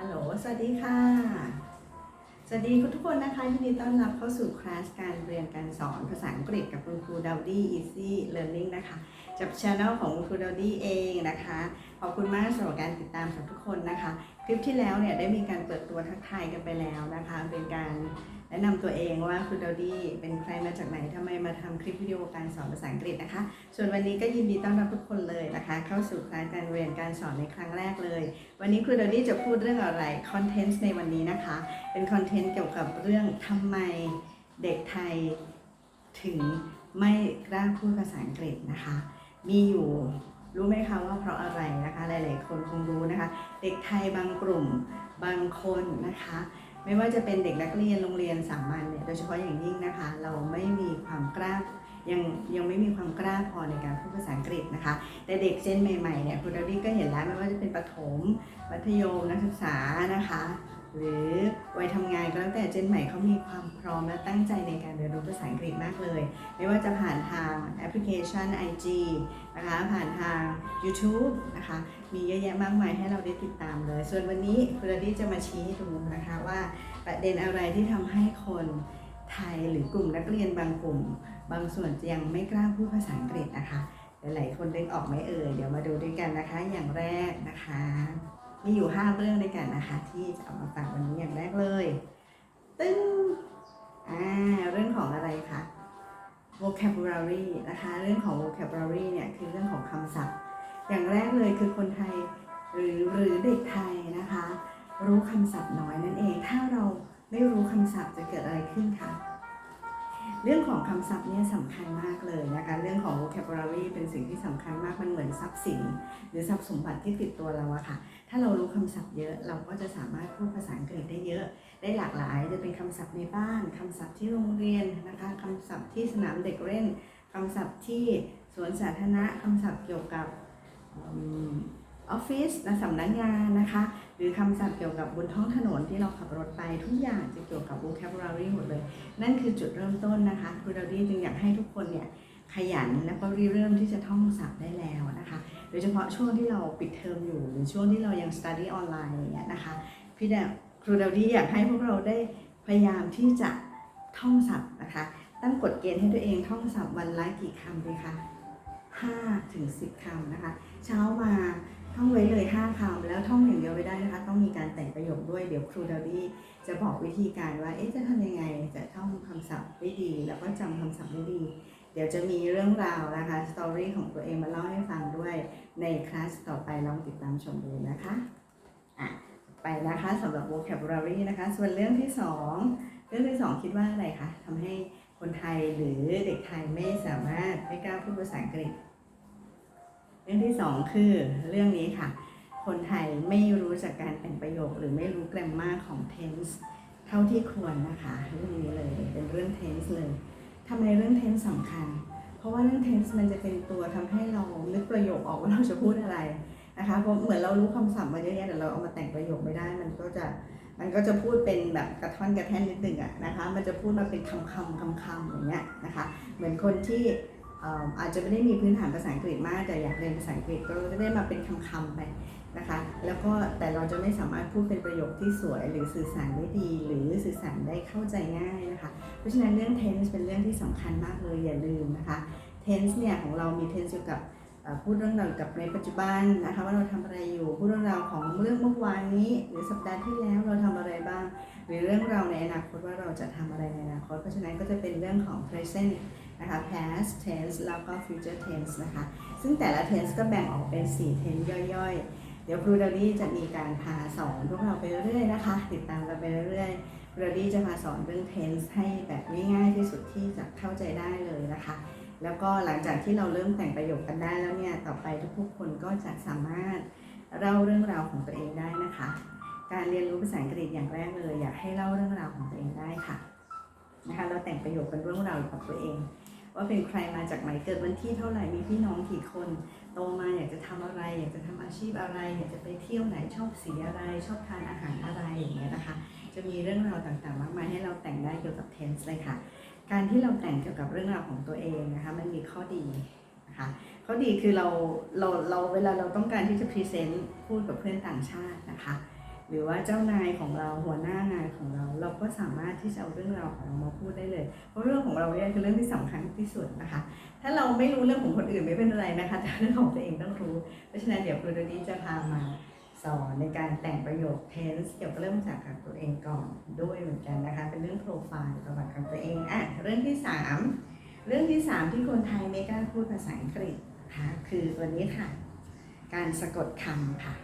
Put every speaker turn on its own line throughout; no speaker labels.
ฮัลโหล สวัสดีค่ะ สวัสดีคุณทุกคนนะคะยินดีต้อนรับเข้าสู่คลาสการเรียนการสอนภาษาอังกฤษกับคุณครูดาวดี้ Easy Learning นะคะจากช anel ของคุณครูดาวดี้เองนะคะขอบคุณมากสำหรับการติดตามของทุกคนนะคะ คลิปที่แล้วเนี่ยได้มีการเปิดตัวทักทายกันไปแล้วนะคะ เป็นการแนะนำตัวเองว่าคุณดาวดี้เป็นใครมาจากไหนทำไมมาทำคลิปวิดีโอการสอนภาษาอังกฤษนะคะ ส่วนวันนี้ก็ยินดีต้อนรับทุกคนเลยนะคะ เข้าสู่คลาสการเรียนการสอนในครั้งแรกเลย วันนี้ครูดาวดี้จะพูดเรื่องอะไรคอนเทนต์ในวันนี้นะคะ เป็นคอนเทนต์เกี่ยวกับเรื่องทำไมเด็กไทยถึงไม่กล้าพูดภาษาอังกฤษนะคะ มีอยู่ รู้ไหมคะว่าเพราะอะไรนะคะ หลาย ๆ คนคงรู้นะคะ เด็กไทยบางกลุ่มบางคนนะคะ ไม่ว่าจะเป็นเด็กนักเรียนโรงเรียนสามัญเนี่ยโดยเฉพาะอย่างยิ่งนะคะ เราไม่มีความกล้ายังยังไม่มีความกล้าพอในการพูดภาษาอังกฤษนะคะ แต่เด็กเจนใหม่ ๆ เนี่ยคุณดาวี่ก็เห็นแล้วไม่ว่าจะเป็นประถมมัธยมนักศึกษานะคะ หรือวัยทำงานก็แล้วแต่เจนใหม่เขามีความพร้อมและตั้งใจในการเรียนรู้ภาษาอังกฤษมากเลย ไม่ว่าจะผ่านทางแอปพลิเคชัน IG นะคะผ่านทาง YouTube นะคะมีเยอะแยะมากมายให้เราได้ติดตามเลย ส่วนวันนี้คุณดีจะมาชี้ให้ดูนะคะว่าประเด็นอะไรที่ทำให้คนไทยหรือกลุ่มนักเรียนบางกลุ่ม บางส่วนยังไม่กล้าพูดภาษาอังกฤษนะคะหลายๆคนเด้งออกไหมเอ่ยเดี๋ยวมาดูด้วยกันนะคะอย่างแรกนะคะ มีอยู่ 5 เรื่องด้วยกันนะคะ ที่จะเอามาฝากวันนี้อย่างแรกเลย ตึ้งอ่าเรื่องของอะไรคะ vocabulary นะคะ เรื่องของ vocabulary เนี่ยคือเรื่องของคำศัพท์ อย่างแรกเลยคือคนไทยหรือหรือเด็กไทยนะคะ รู้คำศัพท์น้อยนั่นเอง ถ้าเราไม่รู้คำศัพท์จะเกิดอะไรขึ้นคะ เรื่องของคำศัพท์เนี่ยสำคัญมากเลยนะคะ เรื่องของ vocabulary เป็นสิ่งที่สำคัญมาก มันเหมือนทรัพย์สิน หรือทรัพย์สมบัติที่ติดตัวเราอะค่ะ ถ้าเรารู้คำศัพท์เยอะ เราก็จะสามารถพูดภาษาอังกฤษได้เยอะ ได้หลากหลาย จะเป็นคำศัพท์ในบ้าน คำศัพท์ที่โรงเรียนนะคะคำศัพท์ที่สนามเด็กเล่นคำศัพท์ที่สวนสาธารณะคำศัพท์เกี่ยวกับ ออฟฟิศนะสำนักงานนะคะ หรือคำศัพท์เกี่ยวกับบนท้องถนนที่เราขับรถไปทุกอย่างจะเกี่ยวกับ vocabulary หมดเลย นั่นคือจุดเริ่มต้นนะคะครูดาวดี้จึงอยากให้ทุกคนเนี่ยขยันแล้วก็เริ่มที่จะท่องศัพท์ได้แล้วนะคะ โดยเฉพาะช่วงที่เราปิดเทอมอยู่หรือช่วงที่เรายัง study ออนไลน์อย่างเงี้ยนะคะพี่ดาครูดาวดี้อยากให้พวกเราได้พยายามที่จะท่องศัพท์นะคะ ตั้งกฎเกณฑ์ให้ตัวเองท่องศัพท์วันละกี่คำดีคะ5ถึง10คำนะคะ เช้ามา ท่องไว้เลย 5คำแล้วท่องอย่างเดียวไม่ได้นะคะ ต้องมีการแต่งประโยคด้วย เดี๋ยวครูดาวดี้จะบอกวิธีการว่า เอ๊ะ จะทำยังไง จะท่องคำศัพท์ได้ดี แล้วก็จำคำศัพท์ได้ดี เดี๋ยวจะมีเรื่องราวนะคะ สตอรี่ของตัวเองมาเล่าให้ฟังด้วย ในคลาสต่อไปลองติดตามชมดูนะคะ อะ ไปนะคะสำหรับ vocabulary นะคะ ส่วนเรื่องที่ 2 เรื่องที่ 2 คิดว่าอะไรคะทำให้คนไทยหรือเด็กไทยไม่สามารถไม่กล้าพูดภาษาอังกฤษ เรื่องที่2คือเรื่องนี้ค่ะ คนไทยไม่รู้จักการแต่งประโยค หรือไม่รู้ grammar ของ tense เท่าที่ควรนะคะเรื่องนี้เลยเป็นเรื่อง tense เลยทำไมเรื่อง tense สำคัญ เพราะว่าเรื่อง tense มันจะเป็นตัวทำให้เรานึกประโยคออกว่าเราจะพูดอะไรนะคะเพราะเหมือนเรารู้คำศัพท์มาเยอะแยะแต่เราเอามาแต่งประโยคไม่ได้ มันก็จะมันก็จะพูดเป็นแบบกระท่อนกระแท่นนิดนึงอะนะคะ มันจะพูดมาเป็นคำคำคำคำๆอย่างเงี้ยนะคะ เหมือนคนที่ อาจจะไม่ได้มีพื้นฐานภาษาอังกฤษมาก แต่อยากเรียนภาษาอังกฤษก็จะได้มาเป็นคำๆไปนะคะ แล้วก็แต่เราจะไม่สามารถพูดเป็นประโยคที่สวย หรือสื่อสารได้ดี หรือสื่อสารได้เข้าใจง่ายนะคะ เพราะฉะนั้นเรื่อง tense เป็นเรื่องที่สำคัญมากเลยอย่าลืมนะคะ tense เนี่ยของเรามี tense เกี่ยวกับพูดเรื่องราวเกี่ยวกับในปัจจุบันนะคะว่าเราทำอะไรอยู่พูดเรื่องราวของเรื่องเมื่อวานนี้ หรือสัปดาห์ที่แล้วเราทำอะไรบ้าง หรือเรื่องราวในอนาคตว่าเราจะทำอะไรในอนาคต เพราะฉะนั้นก็จะเป็นเรื่องของ present นะคะ past tense แล้วก็ future tense นะคะ ซึ่งแต่ละ tense ก็แบ่งออกเป็น 4 tense ย่อยๆ เดี๋ยวครูดารี่จะมีการพาสอนพวกเราไปเรื่อยๆนะคะ ติดตามกันไปเรื่อยๆครูดารี่จะพาสอนเรื่อง tense ให้แบบง่ายๆที่สุดที่จะเข้าใจได้เลยนะคะ แล้วก็หลังจากที่เราเริ่มแต่งประโยคกันได้แล้วเนี่ย ต่อไปทุกๆคนก็จะสามารถเล่าเรื่องราวของตัวเองได้นะคะ การเรียนรู้ภาษาอังกฤษอย่างแรกเลย อยากให้เล่าเรื่องราวของตัวเองได้ค่ะนะคะเราแต่งประโยคเป็นเรื่องราวของตัวเอง ว่าเป็นใครมาจากไหนเกิดวันที่เท่าไหร่มีพี่น้องกี่คนโตมาอยากจะทำอะไร อยากจะทำอาชีพอะไร อยากจะไปเที่ยวไหนชอบสีอะไร ชอบทานอาหารอะไรอย่างเงี้ยนะคะ จะมีเรื่องราวต่างๆ มากมายให้เราแต่งได้เกี่ยวกับ tense เลยค่ะ การที่เราแต่งเกี่ยวกับเรื่องราวของตัวเองนะคะมันมีข้อดีนะคะข้อดีคือเราเราเราเวลาเราต้องการที่จะพรีเซนต์พูดกับเพื่อนต่างชาตินะคะ หรือว่าเจ้านายของเราหัวหน้างานของเรา เราก็สามารถที่จะเอาเรื่องราวของเรามาพูดได้เลย เพราะเรื่องของเราเนี่ยคือเรื่องที่สำคัญที่สุดนะคะ ถ้าเราไม่รู้เรื่องของคนอื่นไม่เป็นไรนะคะแต่เรื่องของตัวเองต้องรู้ เพราะฉะนั้นเดี๋ยวครูดดีจะพามาสอนในการแต่งประโยค tense เกี่ยวกับเรื่องจากกับตัวเองก่อนด้วยเหมือนกันนะคะ เป็นเรื่องโปรไฟล์ประวัติของตัวเองอะเรื่องที่สามเรื่องที่สามที่คนไทยไม่กล้าพูดภาษาอังกฤษนะคะคือตัวนี้ค่ะ การสะกดคำค่ะ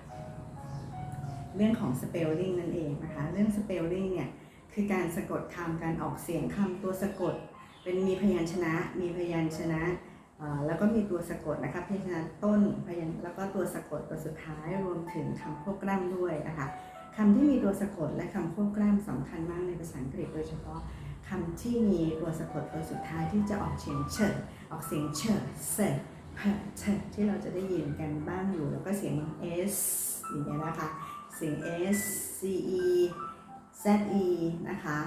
เรื่องของ spelling นั่นเองนะคะ เรื่อง spelling เนี่ยคือการสะกดคำการออกเสียงคำตัวสะกด เป็นมีพยัญชนะ มีพยัญชนะแล้วก็มีตัวสะกดนะคะพยัญชนะต้นพยัญแล้วก็ตัวสะกดตัวสุดท้ายรวมถึงคำควบกล้ำด้วยนะคะคำที่มีตัวสะกดและคำควบกล้ำสำคัญมากในภาษาอังกฤษ โดยเฉพาะคำที่มีตัวสะกดตัวสุดท้ายที่จะออกเสียงเฉดออกเสียงเฉดเซเพเทที่เราจะได้ยินกันบ้างอยู่แล้วก็เสียง s อย่างเงี้ยนะคะ สียง s c e z e นะคะ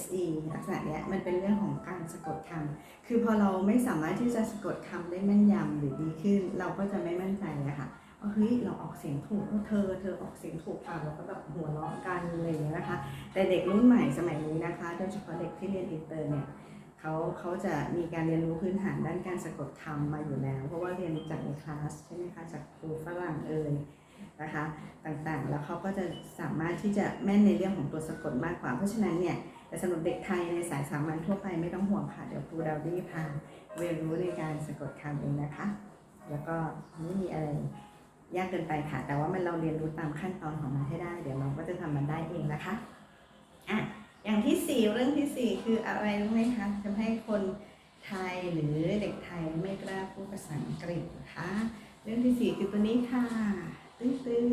s e ลักษณะเนี้ยมันเป็นเรื่องของการสะกดคำคือพอเราไม่สามารถที่จะสะกดคำได้แม่นยำหรือดีขึ้น เราก็จะไม่มั่นใจอะค่ะว่าเฮ้ยเราออกเสียงถูกเธอ เธอออกเสียงถูกเปล่าเราก็แบบหัวเราะกันอะไรอย่างเงี้ยนะคะ แต่เด็กรุ่นใหม่สมัยนี้นะคะ โดยเฉพาะเด็กที่เรียนอินเตอร์เนี่ยเขาเขาจะมีการเรียนรู้พื้นฐานด้านการสะกดคำมาอยู่แล้ว เพราะว่าเรียนจากในคลาสใช่ไหมคะจากครูฝรั่งเอ่ย นะคะต่างๆ แล้วเขาก็จะสามารถที่จะแม่นในเรื่องของตัวสะกดมากกว่า เพราะฉะนั้นเนี่ยแต่สำหรับเด็กไทยในสายสามัญทั่วไปไม่ต้องห่วงค่ะเดี๋ยวครูดาวดี้พาเรียนรู้ในการสะกดคำเองนะคะ แล้วก็ไม่มีอะไรยากเกินไปค่ะ แต่ว่ามันเราเรียนรู้ตามขั้นตอนของมันให้ได้ เดี๋ยวเราก็จะทำมันได้เองนะคะอะอย่างที่สี่เรื่องที่สี่คืออะไรรู้ไหมคะทำให้คนไทยหรือเด็กไทยไม่กล้าพูดภาษาอังกฤษนะคะเรื่องที่สี่คือตัวนี้ค่ะ ตื้อตื้อ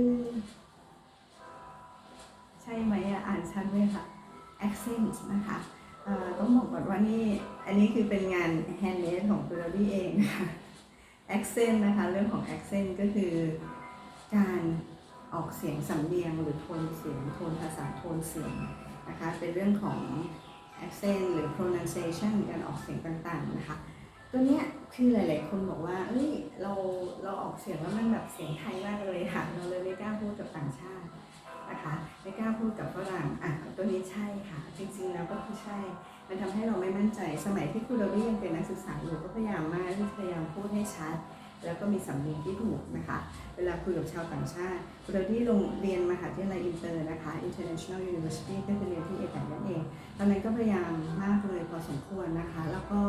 ใช่ไหมอะอ่านชัดไหมคะ accent นะคะต้องบอกก่อนว่านี่ อันนี้คือเป็นงาน handmade ของตัวเราเองนะคะ accent นะคะ เรื่องของ accent ก็คือการออกเสียงสำเนียงหรือโทนเสียงโทนภาษาโทนเสียงนะคะ เป็นเรื่องของ accent หรือ pronunciation การออกเสียงต่างๆนะคะ ตัวเนี้ยคือหลาย ๆ คนบอกว่า เอ้ย เราเราออกเสียงแล้วมันแบบเสียงไท ใช่ค่ะ จริงๆแล้วก็คือใช่ มันทำให้เราไม่มั่นใจสมัยที่ครูดาวี่ยังเป็นนักศึกษาอยู่ก็พยายามมากที่พยายามพูดให้ชัด แล้วก็มีสำเนียงที่ถูกนะคะ เวลาคุยกับชาวต่างชาติครูดาวี่ลงเรียนมหาวิทยาลัยอินเตอร์นะคะ International University ก็คือเรียนที่เอแปนั่นเองตอนนั้นก็พยายามมากเลยพอสมควรนะคะ แล้วก็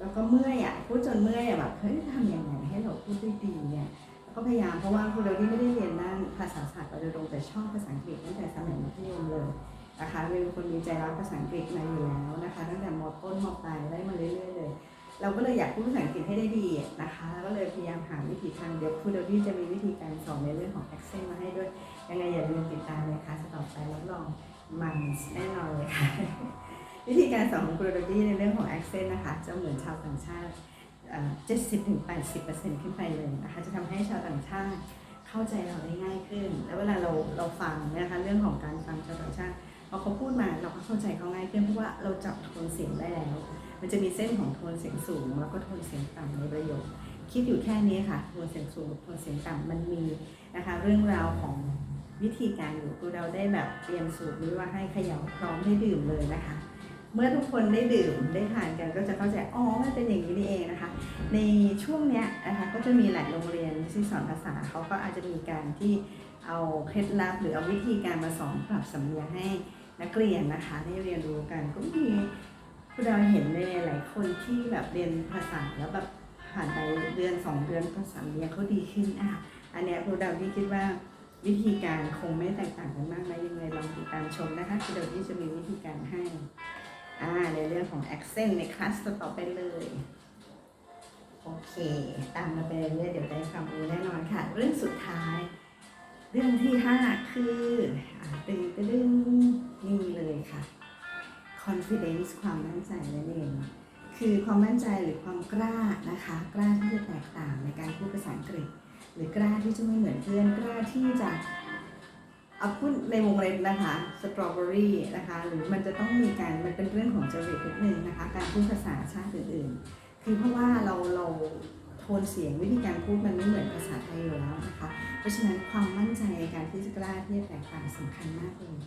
แล้วก็เมื่อยอะพูดจนเมื่อยอะแบบเฮ้ยทำยังไงให้เราพูดได้ดีเนี่ยก็พยายามเพราะว่าครูเราที่ไม่ได้เรียนด้านภาษาศาสตร์โดยตรงแต่ชอบภาษาอังกฤษตั้งแต่สมัยมัธยมเลย นะคะเป็นคนมีใจรักภาษาอังกฤษมาอยู่แล้วนะคะ ตั้งแต่มต้นมปลายได้มาเรื่อยๆเลย เราก็เลยอยากพูดภาษาอังกฤษให้ได้ดีนะคะแล้วก็เลยพยายามหาวิธีทางเดี๋ยวครูเดวี่จะมีวิธีการสอนในเรื่องของ accent มาให้ด้วย ยังไงอย่าลืมติดตามเลยค่ะต่อไปรับรองมันแน่นอนเลยค่ะ วิธีการสอนของครูดดี้ในเรื่องของ accent นะคะ จะเหมือนชาวต่างชาติเจ็ดสิบถึงแปดสิบเปอร์เซ็นต์ขึ้นไปเลยนะคะ จะทำให้ชาวต่างชาติเข้าใจเราได้ง่ายขึ้น แล้วเวลาเราเราฟังนะคะเรื่องของการฟังชาวต่างชาติ พอเขาพูดมาเราก็เข้าใจเขาง่ายขึ้นเพราะว่าเราจับโทนเสียงได้แล้ว มันจะมีเส้นของโทนเสียงสูง แล้วก็โทนเสียงต่ำในประโยค คิดอยู่แค่นี้ค่ะโทนเสียงสูงกับโทนเสียงต่ำมันมีนะคะเรื่องราวของวิธีการอยู่ครูเราได้แบบเตรียมสูตรนี้ว่าให้เขย่าพร้อมให้ดื่มเลยนะคะ เมื่อทุกคนได้ดื่มได้ทานกันก็จะเข้าใจอ๋อมันเป็นอย่างนี้นี่เองนะคะ ในช่วงเนี้ยนะคะก็จะมีหลายโรงเรียนที่สอนภาษาเขาก็อาจจะมีการที่เอาเคล็ดลับหรือเอาวิธีการมาสอนปรับสำเนียงให้ นักเรียนนะคะได้เรียนรู้กันก็มีคุณดาวเห็นในหลายคนที่แบบเรียนภาษาแล้วแบบผ่านไปเดือนสองเดือนภาษาเนียงเขาดีขึ้นอะอันเนี้ยคุณดาวที่คิดว่าวิธีการคงไม่แตกต่างกันมากนะยังไงลองติดตามชมนะคะคุณดาวที่จะมีวิธีการให้อ่าในเรื่องของ accent ในคลาสต่อไปเลยโอเค ตามมาไปเรื่อยเดี๋ยวได้ความรู้แน่นอนค่ะ เรื่องสุดท้าย เรื่องที่5คือตึงตึงนี่เลยค่ะ confidence ความมั่นใจนั่นเองคือความมั่นใจหรือความกล้านะคะ กล้าที่จะแตกต่างในการพูดภาษาอังกฤษ หรือกล้าที่จะไม่เหมือนเพื่อนกล้าที่จะเอาพูดในวงเล็บนะคะสตรอเบอรี่นะคะหรือมันจะต้องมีการมันเป็นเรื่องของจริตนิดนึงนะคะ การพูดภาษาชาติอื่นๆ คือเพราะว่าเราเรา ททนเสียงวิธีการพูดมันไม่เหมือนภาษาไทยอยู่แล้วนะคะ เพราะฉะนั้นความมั่นใจในการที่จะกล้าที่จะแตกต่างสำคัญมากเลย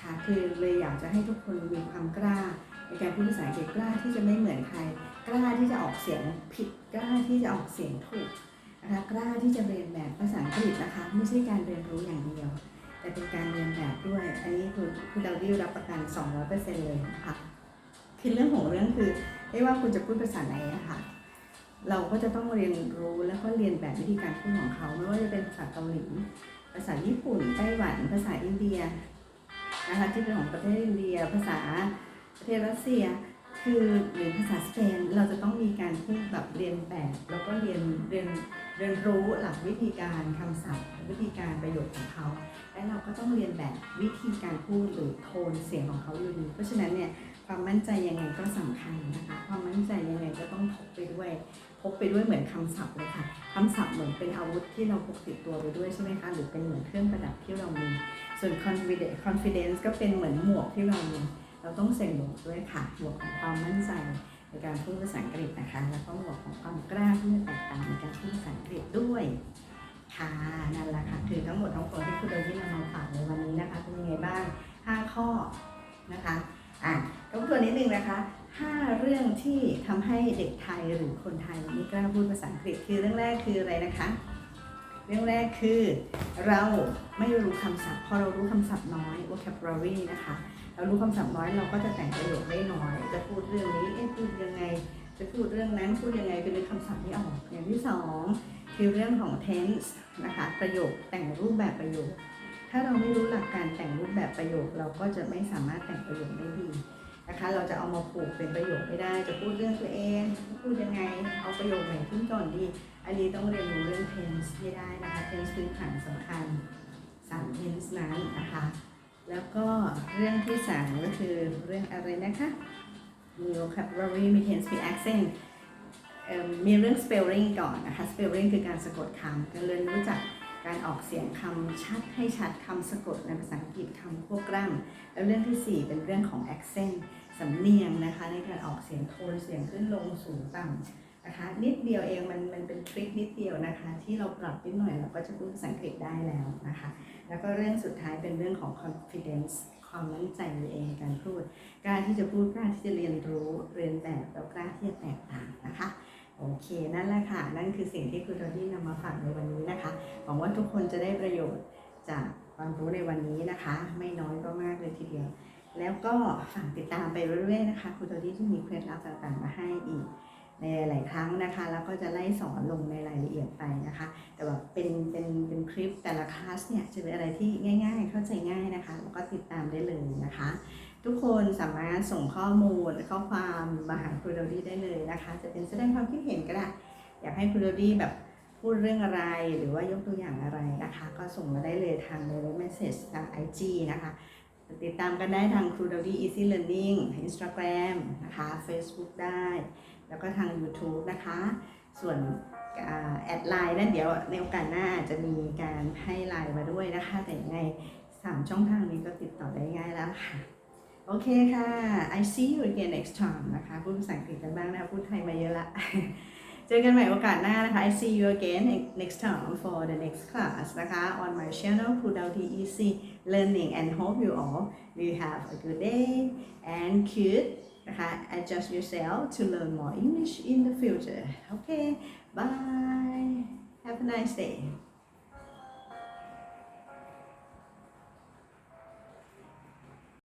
ค่ะคือเลยอยากจะให้ทุกคนมีความกล้าในการพูดภาษาอังกฤษกล้าที่จะไม่เหมือนใคร กล้าที่จะออกเสียงผิดกล้าที่จะออกเสียงถูกนะคะกล้าที่จะเรียนแบบภาษาอังกฤษนะคะไม่ใช่การเรียนรู้อย่างเดียว แต่เป็นการเรียนแบบด้วย อันนี้คือคุณดาวดิวรับประกัน 200%เลยนะคะคือเรื่องของเรื่องคือไม่ว่าคุณจะพูดภาษาไหนอะคะ เราก็จะต้องเรียนรู้แล้วก็เรียนแบบวิธีการพูดของเขาไม่ว่าจะเป็นภาษาเกาหลีภาษาญี่ปุ่นไต้หวัน ภาษาอินเดียนะคะที่เป็นของประเทศอินเดีย ภาษาประเทศรัสเซีย คือหรือภาษาสเปนเราจะต้องมีการพูดแบบเรียนแบบ แล้วก็เรียนเรียนเรียนรู้หลักวิธีการคำศัพท์ วิธีการประโยคของเขาและเราก็ต้องเรียนแบบวิธีการพูดหรือโทนเสียงของเขาอยู่ดีเพราะฉะนั้นเนี่ยความมั่นใจยังไงก็สำคัญนะคะ ความมั่นใจยังไงก็ต้องพกไปด้วย พกไปด้วยเหมือนคำศัพท์เลยค่ะคำศัพท์เหมือนเป็นอาวุธที่เราพกติดตัวไปด้วยใช่ไหมคะ หรือเป็นเหมือนเครื่องประดับที่เรามี ส่วน confidence confidence ก็เป็นเหมือนหมวกที่เรามี เราต้องใส่หมวกด้วยค่ะ หมวกของความมั่นใจในการพูดภาษาอังกฤษนะคะ แล้วก็หมวกของความกล้าที่จะแตกต่างในการพูดภาษาอังกฤษด้วยค่ะนั่นแหละค่ะคือทั้งหมดทั้งปวงที่คุณโดยที่นำมาฝากในวันนี้นะคะเป็นยังไงบ้าง 5 ข้อนะคะอะก็ตัวนิดนึงนะคะ 5 เรื่องที่ทำให้เด็กไทยหรือคนไทยไม่กล้าพูดภาษาอังกฤษคือเรื่องแรกคืออะไรนะคะ เรื่องแรกคือเราไม่รู้คำศัพท์พอเรารู้คำศัพท์น้อย vocabulary นะคะ เรารู้คำศัพท์น้อยเราก็จะแต่งประโยคได้น้อย จะพูดเรื่องนี้เอ๊ะพูดยังไง จะพูดเรื่องนั้นพูดยังไงเป็นคำศัพท์ไม่ออกอย่างที่สองคือเรื่องของ tense นะคะประโยคแต่งรูปแบบประโยค ถ้าเราไม่รู้หลักการแต่งรูปแบบประโยค เราก็จะไม่สามารถแต่งประโยคได้ดี นะคะ เราจะเอามาผูกเป็นประโยคไม่ได้ จะพูดเรื่องตัวเอง พูดยังไง เอาประโยคไหนขึ้นก่อนดี อันนี้ต้องเรียนรู้เรื่อง tense ให้ได้นะคะ tense พื้นฐานสำคัญสาม tense นั้นนะคะ แล้วก็เรื่องที่สามก็คือเรื่องอะไรนะคะ มี vocabulary มี tense มี accent มมีเรื่อง spelling ก่อนนะคะ spelling คือการสะกดคำการเรียนรู้จัก การออกเสียงคำชัดให้ชัดคำสะกดในภาษาอังกฤษคำควบกล้ำแล้วเรื่องที่สี่เป็นเรื่องของ accent สำเนียงนะคะ ในการออกเสียงโทนเสียงขึ้นลงสูงต่ำนะคะ นิดเดียวเองมันมันเป็นทริคนิดเดียวนะคะ ที่เราปรับนิดหน่อยเราก็จะพูดภาษาอังกฤษได้แล้วนะคะ แล้วก็เรื่องสุดท้ายเป็นเรื่องของ confidence ความมั่นใจในเองการพูดกล้าที่จะพูดกล้าที่จะเรียนรู้เรียนแบบแล้วกล้าที่จะแตกต่างนะคะ โอเค นั่นแหละค่ะ นั่นคือสิ่งที่คุณโรดี้นำมาฝากในวันนี้นะคะ หวังว่าทุกคนจะได้ประโยชน์จากความรู้ในวันนี้นะคะ ไม่น้อยก็มากเลยทีเดียว แล้วก็ฝากติดตามไปเรื่อยๆนะคะ คุณโรดี้ที่มีเคล็ดลับต่างๆมาให้อีกในหลายครั้งนะคะ แล้วก็จะไล่สอนลงในรายละเอียดไปนะคะ แต่ว่าเป็นเป็นเป็นคลิปแต่ละคลาสเนี่ยจะเป็นอะไรที่ง่าย ๆ เข้าใจง่ายนะคะ แล้วก็ติดตามได้เลยนะคะ ทุกคนสามารถส่งข้อมูลข้อความมาหาครูโดดี้ได้เลยนะคะ จะเป็นแสดงความคิดเห็นก็ได้ อยากให้ครูโดดี้แบบพูดเรื่องอะไรหรือว่ายกตัวอย่างอะไรนะคะ ก็ส่งมาได้เลยทาง direct message ทาง IG นะคะ ติดตามกันได้ทางครู d o d y Easy Learning Instagram นะคะ Facebook ได้ แล้วก็ทาง YouTube นะคะ ส่วนแอดไลน์นั่นเดี๋ยวในโอกาสหน้าจะมีการให้ไลน์มาด้วยนะคะ แต่ยังไงสามช่องทางนี้ก็ติดต่อได้ง่ายแล้วค่ะ โอเคค่ะ I see you again next time นะคะ พูดภาษาอังกฤษกันบ้างนะคะ พูดไทยมาเยอะละ เจอกันใหม่โอกาสหน้านะคะ I see you again next time for the next class นะคะ on my channel p u d a u t Easy Learning and hope you all will have a good day and could นะคะ adjust yourself to learn more English in the future okay bye have a nice day